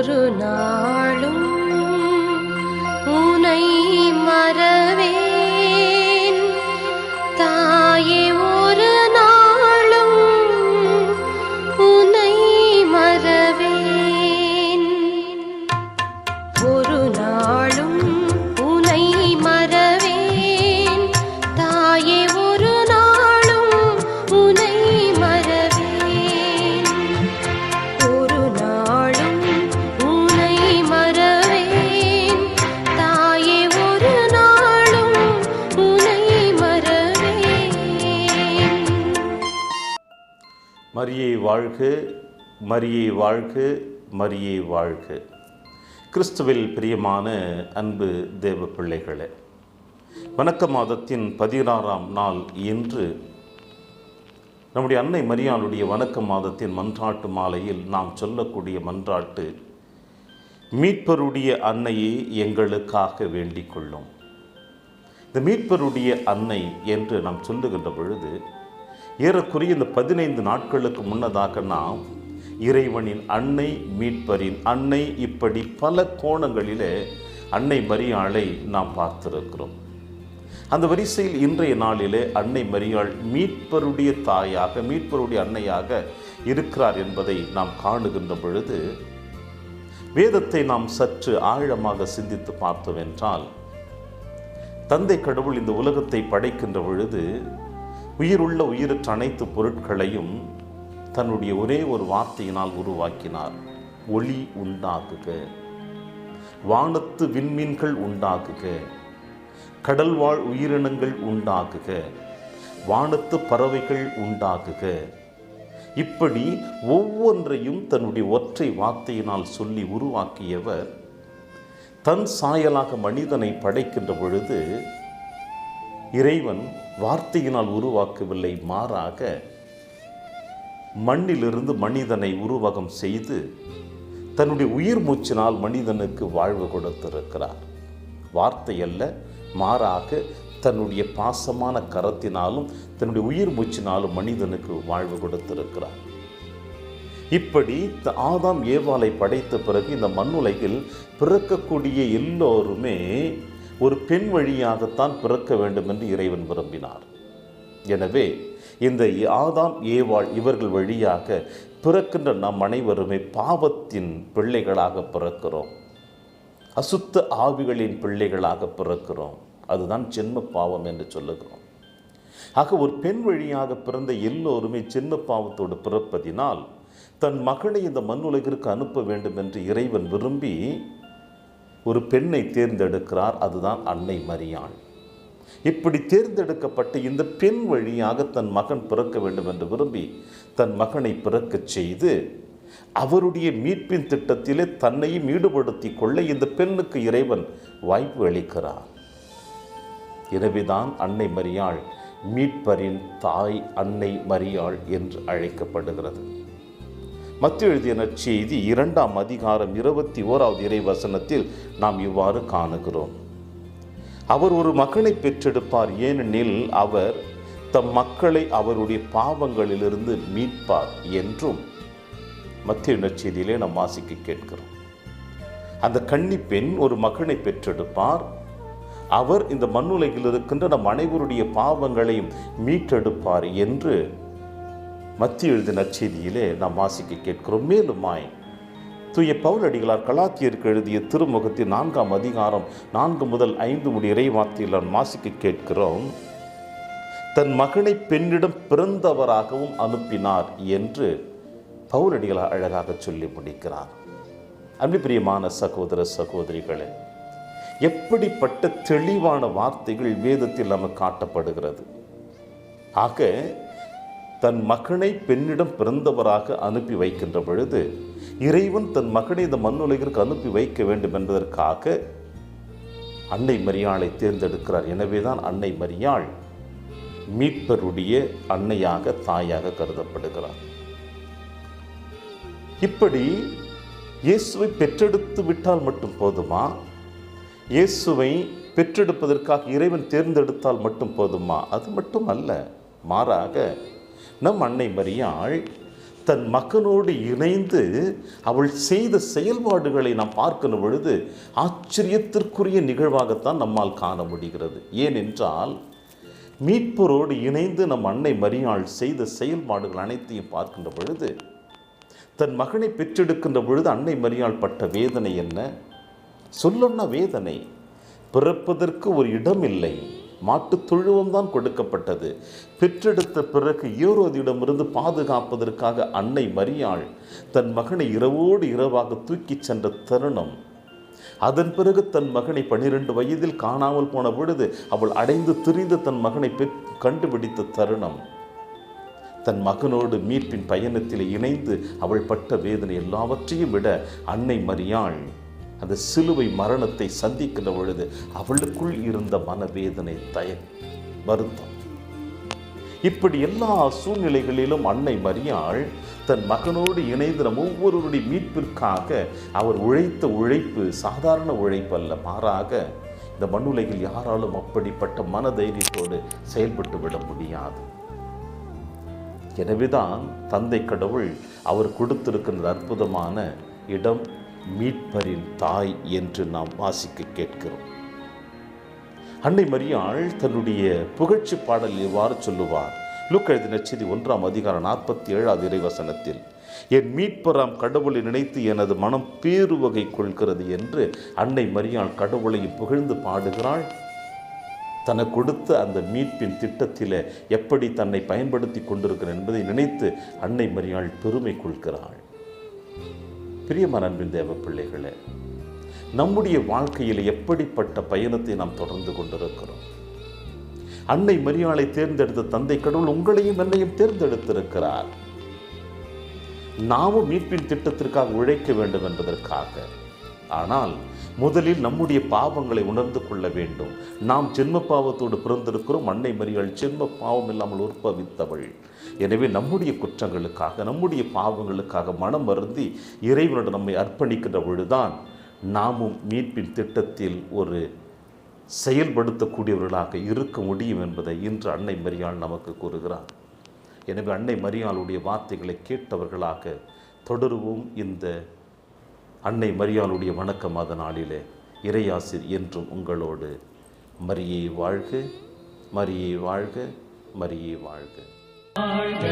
ஒரு நாளும் உனை மற மரியை வாழ்க மரியை வாழ்க மரியை வாழ்க கிறிஸ்துவில் பிரியமான அன்பு தேவ பிள்ளைகளே வணக்க மாதத்தின் பதினாறாம் நாள் இன்று நம்முடைய அன்னை மரியாளுடைய வணக்க மாதத்தின் மன்றாட்டு மாலையில் நாம் சொல்லக்கூடிய மன்றாட்டு மீட்பருடைய அன்னையை எங்களுக்காக வேண்டிக் கொள்ளும். இந்த மீட்பருடைய அன்னை என்று நாம் சொல்லுகின்ற பொழுது ஏறக்குறைய இந்த பதினைந்து நாட்களுக்கு முன்னதாக நாம் இறைவனின் அன்னை மீட்பரின் அன்னை இப்படி பல கோணங்களிலே அன்னை மரியாளை நாம் பார்த்திருக்கிறோம். அந்த வரிசையில் இன்றைய நாளிலே அன்னை மரியாள் மீட்பருடைய தாயாக மீட்பருடைய அன்னையாக இருக்கிறார் என்பதை நாம் காணுகின்ற பொழுது வேதத்தை நாம் சற்று ஆழமாக சிந்தித்து பார்த்தோம் என்றால் தந்தை கடவுள் இந்த உலகத்தை படைக்கின்ற பொழுது உயிருள்ள உயிரற்ற அனைத்து பொருட்களையும் தன்னுடைய ஒரே ஒரு வார்த்தையினால் உருவாக்கினார். ஒளி உண்டாகுக வானத்து விண்மீன்கள் உண்டாகுக கடல்வாழ் உயிரினங்கள் உண்டாகுக வானத்து பறவைகள் உண்டாகுக இப்படி ஒவ்வொன்றையும் தன்னுடைய ஒற்றை வார்த்தையினால் சொல்லி உருவாக்கியவர் தன் சாயலாக மனிதனை படைக்கின்ற பொழுது இறைவன் வார்த்தையினால் உருவாக்கவில்லை மாறாக மண்ணிலிருந்து மனிதனை உருவகம் செய்து தன்னுடைய உயிர் மூச்சினால் மனிதனுக்கு வாழ்வு கொடுத்திருக்கிறார். வார்த்தை அல்ல மாறாக தன்னுடைய பாசமான கரத்தினாலும் தன்னுடைய உயிர் மூச்சினாலும் மனிதனுக்கு வாழ்வு கொடுத்திருக்கிறார். இப்படி ஆதாம் ஏவாலை படைத்த பிறகு இந்த மண்ணுலகில் பிறக்கக்கூடிய எல்லோருமே ஒரு பெண் வழியாகத்தான் பிறக்க வேண்டும் என்று இறைவன் விரும்பினார். எனவே இந்த ஆதாம் ஏவாள் இவர்கள் வழியாக பிறக்கின்ற நம் அனைவருமே பாவத்தின் பிள்ளைகளாக பிறக்கிறோம். அசுத்த ஆவிகளின் பிள்ளைகளாக பிறக்கிறோம். அதுதான் ஜென்ம பாவம் என்று சொல்லுகிறோம். ஆக ஒரு பெண் வழியாக பிறந்த எல்லோருமே ஜென்ம பாவத்தோடு பிறப்பதினால் தன் மகளை இந்த மண்ணுலகிற்கு அனுப்ப வேண்டும் என்று இறைவன் விரும்பி ஒரு பெண்ணை தேர்ந்தெடுக்கிறார் அதுதான் அன்னை மரியாள். இப்படி தேர்ந்தெடுக்கப்பட்டு இந்த பெண் வழியாக தன் மகன் பிறக்க வேண்டும் என்று விரும்பி தன் மகனை பிறக்கச் செய்து அவருடைய மீட்பின் திட்டத்திலே தன்னையும் ஈடுபடுத்திக் கொள்ள இந்த பெண்ணுக்கு இறைவன் வாய்ப்பு அளிக்கிறார். எனவேதான் அன்னை மரியாள் மீட்பரின் தாய் அன்னை மரியாள் என்று அழைக்கப்படுகிறது. மத்திய எழுதிய நற்செய்தி இரண்டாம் அதிகாரம் இருபத்தி ஓராவது இறை வசனத்தில் நாம் இவ்வாறு காணுகிறோம். அவர் ஒரு மகனை பெற்றெடுப்பார். ஏனெனில் அவர் தம் மக்களை அவருடைய பாவங்களிலிருந்து மீட்பார் என்றும் மத்திய நற்செய்தியிலே நாம் வாசிக்க கேட்கிறோம். அந்த கன்னி பெண் ஒரு மகனை பெற்றெடுப்பார். அவர் இந்த மண்ணுலகில் இருக்கின்ற நம் அனைவருடைய பாவங்களையும் மீட்டெடுப்பார் என்று மத்திய எழுதின நற்செய்தியிலே நாம் வாசிக்க கேட்கிறோம். மேலுமாய் தூய பவுலடிகளார் கலாத்தியருக்கு எழுதிய திருமுகத்தின் நான்காம் அதிகாரம் நான்கு முதல் ஐந்து முடி இறைவார்த்தையில் நாம் வாசிக்க கேட்கிறோம். தன் மகனை பெண்ணிடம் பிறந்தவராகவும் அனுப்பினார் என்று பவுலடிகளார் அழகாக சொல்லி முடிக்கிறார். அன்பு பிரியமான சகோதர சகோதரிகளே எப்படிப்பட்ட தெளிவான வார்த்தைகள் வேதத்தில் நமக்கு காட்டப்படுகிறது? ஆக தன் மகனை பெண்ணிடம் பிறந்தவராக அனுப்பி வைக்கின்ற பொழுது இறைவன் தன் மகனை இந்த மண்ணுலகிற்கு அனுப்பி வைக்க வேண்டும் என்பதற்காக அன்னை மரியாளை தேர்ந்தெடுக்கிறார். எனவேதான் அன்னை மரியாள் மீட்பருடைய அன்னையாக தாயாக கருதப்படுகிறார். இப்படி இயேசுவை பெற்றெடுத்து விட்டால் மட்டும் போதுமா? இயேசுவை பெற்றெடுப்பதற்காக இறைவன் தேர்ந்தெடுத்தால் மட்டும் போதுமா? அது மட்டும் அல்ல மாறாக நம் அன்னை மரியாள் தன் மகனோடு இணைந்து அவள் செய்த செயல்பாடுகளை நாம் பார்க்கணும் பொழுது ஆச்சரியத்திற்குரிய நிகழ்வாகத்தான் நம்மால் காண முடிகிறது. ஏனென்றால் மீட்பரோடு இணைந்து நம் அன்னை மரியாள் செய்த செயல்பாடுகள் அனைத்தையும் பார்க்கின்ற பொழுது தன் மகனை பெற்றெடுக்கின்ற பொழுது அன்னை மரியாள் பட்ட வேதனை என்ன? சொல்லொன்ன வேதனை. பிறப்பதற்கு ஒரு இடம் இல்லை மாட்டுத் தொழுவம் தான் கொடுக்கப்பட்டது. பெற்றெடுத்த பிறகு ஈரோதியிடமிருந்து பாதுகாப்பதற்காக அன்னை மரியாள் தன் மகனை இரவோடு இரவாக தூக்கிச் சென்ற தருணம். அதன் பிறகு தன் மகனை பனிரெண்டு வயதில் காணாமல் போன பொழுது அவள் அடைந்து திரிந்து தன் மகனை பெற் கண்டுபிடித்த தருணம். தன் மகனோடு மீட்பின் பயணத்தில் இணைந்து அவள் பட்ட வேதனை எல்லாவற்றையும் விட அன்னை மரியாள் அந்த சிலுவை மரணத்தை சந்திக்கின்ற பொழுது அவளுக்குள் இருந்த மனவேதனை தய வருத்தம். இப்படி எல்லா சூழ்நிலைகளிலும் அன்னை மரியாள் தன் மகனோடு இணைந்த ஒவ்வொருவருடைய மீட்பிற்காக அவர் உழைத்த உழைப்பு சாதாரண உழைப்பு அல்ல. மாறாக இந்த மண்ணுலகில் யாராலும் அப்படிப்பட்ட மனதைரியத்தோடு செயல்பட்டு விட முடியாது. எனவேதான் தந்தை கடவுள் அவர் கொடுத்திருக்கின்ற அற்புதமான இடம் மீட்பரின் தாய் என்று நாம் வாசிக்க கேட்கிறோம். அன்னை மரியாள் தன்னுடைய புகழ்ச்சி பாடல் இவ்வாறு சொல்லுவார். லூக்கெழுதி நச்செய்தி ஒன்றாம் அதிகாரம் நாற்பத்தி ஏழாவது இறைவசனத்தில் என் மீட்பராம் கடவுளை நினைத்து எனது மனம் பேருவகை கொள்கிறது என்று அன்னை மரியாள் கடவுளையும் புகழ்ந்து பாடுகிறாள். தனக்கு கொடுத்த அந்த மீட்பின் திட்டத்தில் எப்படி தன்னை பயன்படுத்தி கொண்டிருக்கிறார் என்பதை நினைத்து அன்னை மரியாள் பெருமை கொள்கிறாள். பிரியமான அன்பின் தேவ பிள்ளைகளே நம்முடைய வாழ்க்கையில் எப்படிப்பட்ட பயணத்தை நாம் தொடர்ந்து கொண்டிருக்கிறோம்? அன்னை மரியாளை தேர்ந்தெடுத்த தந்தை கடவுள் உங்களையும் என்னையும் தேர்ந்தெடுத்திருக்கிறார். நாமும் மீட்பின் திட்டத்திற்காக உழைக்க வேண்டும் என்பதற்காக. ஆனால் முதலில் நம்முடைய பாவங்களை உணர்ந்து கொள்ள வேண்டும். நாம் ஜென்ம பாவத்தோடு பிறந்திருக்கிறோம். அன்னை மரியாள் ஜென்ம பாவம் இல்லாமல் உற்பவித்தவள். எனவே நம்முடைய குற்றங்களுக்காக நம்முடைய பாவங்களுக்காக மனம் வருந்தி இறைவனோடு நம்மை அர்ப்பணிக்கின்ற பொழுதுதான் நாமும் மீட்பின் திட்டத்தில் ஒரு செயல்படுத்தக்கூடியவர்களாக இருக்க முடியும் என்பதை இன்று அன்னை மரியாள் நமக்கு கூறுகிறார். எனவே அன்னை மரியாளுடைய வார்த்தைகளை கேட்டவர்களாக தொடருவோம் இந்த அன்னை மரியாளுடைய வணக்க மாத நாளிலே இறையாசிர் என்றும் உங்களோடு. மரியை வாழ்க மரியை வாழ்க மரியை வாழ்க வாழ்க.